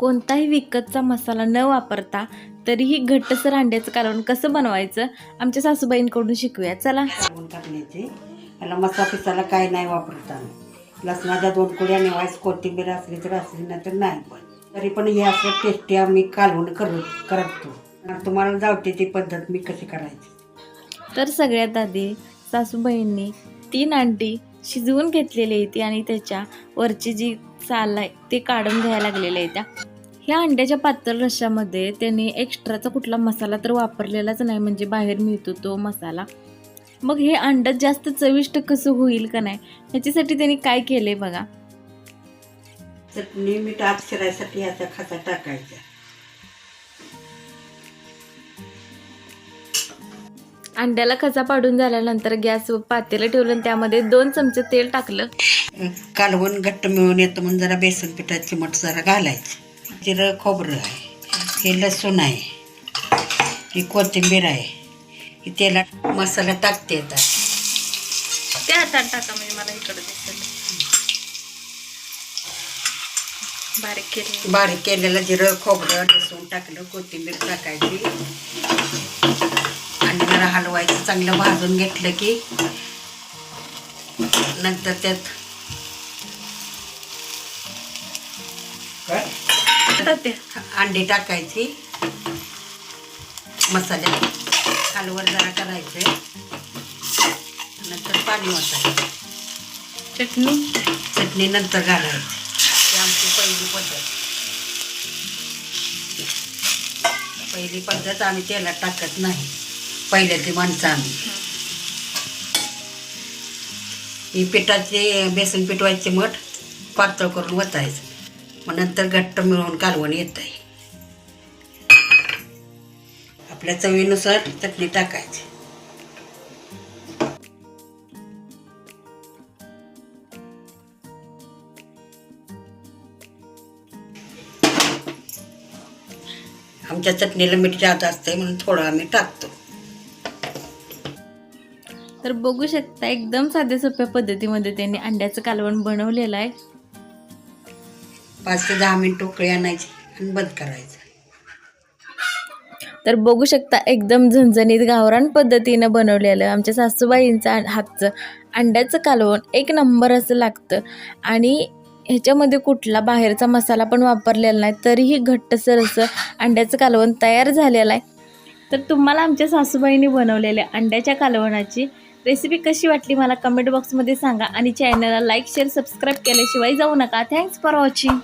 कोणताही विकतचा मसाला न वापरता तरीही घट्टसर अंड्याचं कालवण कसं बनवायचं आमच्या सासूबाईंकडून शिकूया. चला. टाकण्याची. याला मसा पिसाला काय नाही वापरत लसणाच्या दोन कुड्या निवायच कोथिंबीर असली तर असली नाही तर नाही पण. तरी पण हे असं टेस्टी आम्ही कालवण करू करतो. तुम्हाला जावते ती पद्धत मी कशी करायची. तर सगळ्यात आधी सासूबाईंनी तीन अंडी शिजवून घेतलेली आहे ती आणि त्याच्या वरची जी साल आहे ते काढून घ्यायला लागलेल्या आहे त्या ह्या अंड्याच्या पातळ रश्श्यामध्ये त्यांनी एक्स्ट्राचा कुठला मसाला तर वापरलेलाच नाही म्हणजे बाहेर मिळतो तो मसाला. मग हे अंडं जास्त चविष्ट कसं होईल का नाही ह्याच्यासाठी त्यांनी काय केलंय बघा. चटणी मीठ आत शिरायसाठी याचा खाता टाकायचा. अंड्याला खचा पाडून झाल्यानंतर गॅसवर पातेलं ठेवलं त्यामध्ये दोन चमचे तेल टाकलं. कालवण घट्ट मिळून येतं म्हणून जरा बेसन पिठाची चिमट जरा घालायचं. जिरं खोबरं आहे. हे लसूण आहे. ही कोथिंबीर आहे. ही तेलात मसाला टाकते येतात त्या हातात टाका म्हणजे मला इकडे दिसेल. बारीक केली बारीक केलेलं जिरं खोबरं लसूण टाकलं कोथिंबीर टाकायची. आणि जरा हलवायचं चांगलं भाजून घेतलं की नंतर त्यात आता ते अंडी टाकायची. मसाल्यात हलवर जरा करायचं. नंतर पाणी वाटायचं चटणी? चटणी नंतर घालायची. ही आमची पहिली पद्धत. पहिली पद्धत आम्ही तेलात टाकत नाही. पहिल्याची माणसं आम्ही. ही पिठाचे बेसन पिठवायचे मठ पातळ करून वतायचं. मग नंतर घट्ट मिळवून कालवण येत आहे आपल्या चवीनुसार चटणी टाकायची. आमच्या चटणीला मीठ जात असते म्हणून थोडं आम्ही टाकतो. तर बघू शकता एकदम साध्या सोप्या पद्धतीमध्ये त्यांनी अंड्याचं कालवण बनवलेलं आहे. पाच ते दहा मिनिट उकळी आणायची आणि बंद करायचं. तर बघू शकता एकदम झणझणीत गावरान पद्धतीनं बनवलेलं आमच्या सासूबाईंचा हातचं अंड्याचं कालवण एक नंबर असं लागतं. आणि ह्याच्यामध्ये कुठला बाहेरचा मसाला पण वापरलेला नाही तरीही घट्टसर असं अंड्याचं कालवण तयार झालेलं आहे. तर तुम्हाला आमच्या सासूबाईंनी बनवलेल्या अंड्याच्या कालवणाची रेसिपी कशी वाटली मला कमेंट बॉक्समध्ये सांगा आणि चॅनलला लाईक शेअर सबस्क्राईब केल्याशिवाय जाऊ नका. Thanks for watching